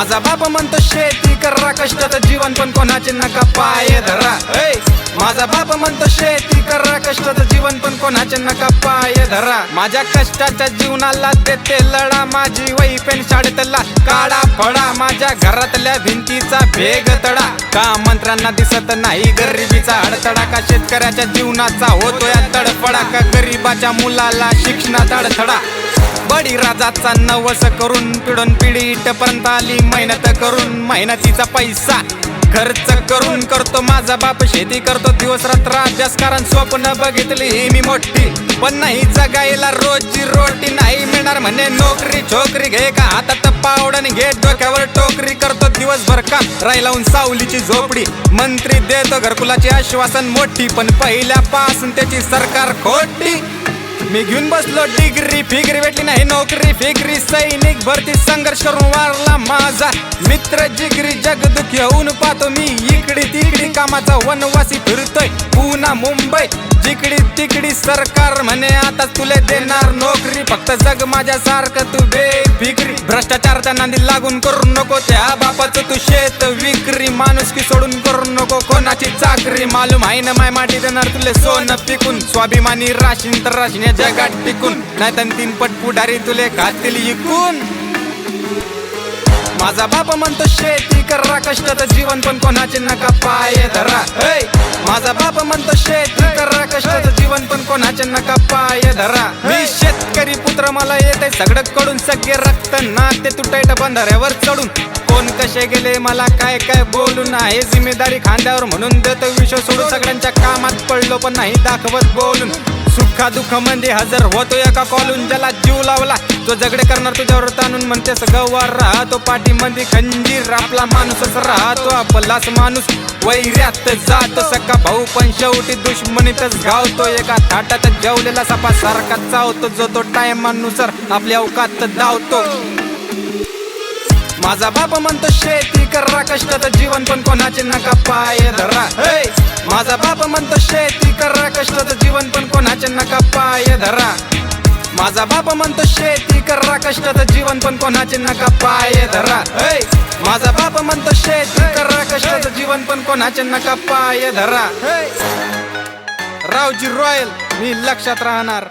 माझा बाप म्हणतो शेती करा कष्टाचं जीवन पण कोणाचे नका पाय धरा. ऐ माझा बाप म्हणतो शेती करा कष्टाचं जीवन पण कोणाचे नका पाय धरा. माझ्या कष्टाच्या जीवनाला देते लढा माझी वही पेन शाळेतला काढा फळा माझ्या घरातल्या भिंतीचा भेग तडा. का मंत्र्यांना दिसत नाही गरिबीचा अडथळा का शेतकऱ्याच्या जीवनाचा होतोय तडफडा का गरीबाच्या मुलाला शिक्षणाचा अडथळा. बडी राजाचा नवस करून पिढून पिढी इथपर्यंत आली. मेहनत करून मेहनतीचा पैसा खर्च करून करतो माझा बाप. शेती करतो दिवस रात्र अभ्यास कारण स्वप्न बघितली मी मोठी. पण नाही जगायला रोजची रोटी नाही मिळणार म्हणे नोकरी छोकरी घे का हातात पावडण घे डोक्यावर टोकरी. करतो दिवसभर काम राहिलाहून सावलीची झोपडी. मंत्री देतो घरकुलाचे आश्वासन मोठी. पण पहिल्यापासून त्याची सरकार खोटी. मी घेऊन बसलो डिग्री फिगरी भेटली नाही नोकरी फिगरी सैनिक भरती संघर्ष करून वारला माझा. मित्र जिगरी जगदुखी होऊन पाहतो मी इकडे तिकडी कामाचा वनवासी फिरतोय. ना मुंबई. जिकडी तिकडी सरकार म्हणे आता तुले देणार नोकरी. फक्त जग माझ्यासारखं तू बेफिक्री. भ्रष्टाचारच्या नांदी लागून करू नको त्या बापाचं तू शेत विक्री. माणूस की सोडून करू नको कोणाची चाकरी. मालूम आहे ना माय माटी देणार तुले सोनं पिकून. स्वाभिमानी राशीन तर राशीन या जगात टिकून. नाही तर तीन पट पुढारी तुले खातील इकून. माझा बाप म्हणतो शेती करा कष्टाचं जीवन पण कोणाचे नका पाय धरा. म्हणतो शेती करा कष्टाचं जीवन पण कोणाचे नका पाय धरा. मी शेतकरी पुत्र मला येते सगळं कडून सगळे रक्त नाते तुटायट बंधाऱ्यावर चढून. कोण कसे गेले मला काय काय बोलून आहे जिम्मेदारी खांद्यावर म्हणून देतो विश्व सोडून सगळ्यांच्या कामात पडलो पण नाही दाखवत बोलून. सुखा दुःखमध्ये हजर होतो एका कॉलून ज्याला जीव लावला. तो झगडे करणार तुझ्यावर ताणून म्हणतेस गवार राहतो पाठीमध्ये खंजीर आपला माणूसच राहतो आपलाच माणूस. वैऱ्यात जातो सका भाऊ पण शेवटी दुश्मनीतच गावतो एका ताटात जेवलेला सपा सारखा चावतो जो तो टायमानुसार आपल्या अवकात धावतो. माझा बाबा म्हणतो शेती करा कष्टाचं जीवन पण कोणाचे नका पाय धरा. माझा बाबा म्हणतो शेती करा कष्टाचं जीवन पण कोणाचे नका पाय धरा. माझा बाबा म्हणतो शेती करा कष्टाचं जीवन पण कोणाचे नका पाय धरा. माझा बाबा म्हणतो शेती करा कष्टाचं जीवन पण कोणाचे नका पाय धरा. रावजी रॉयल मी लक्षात राहणार.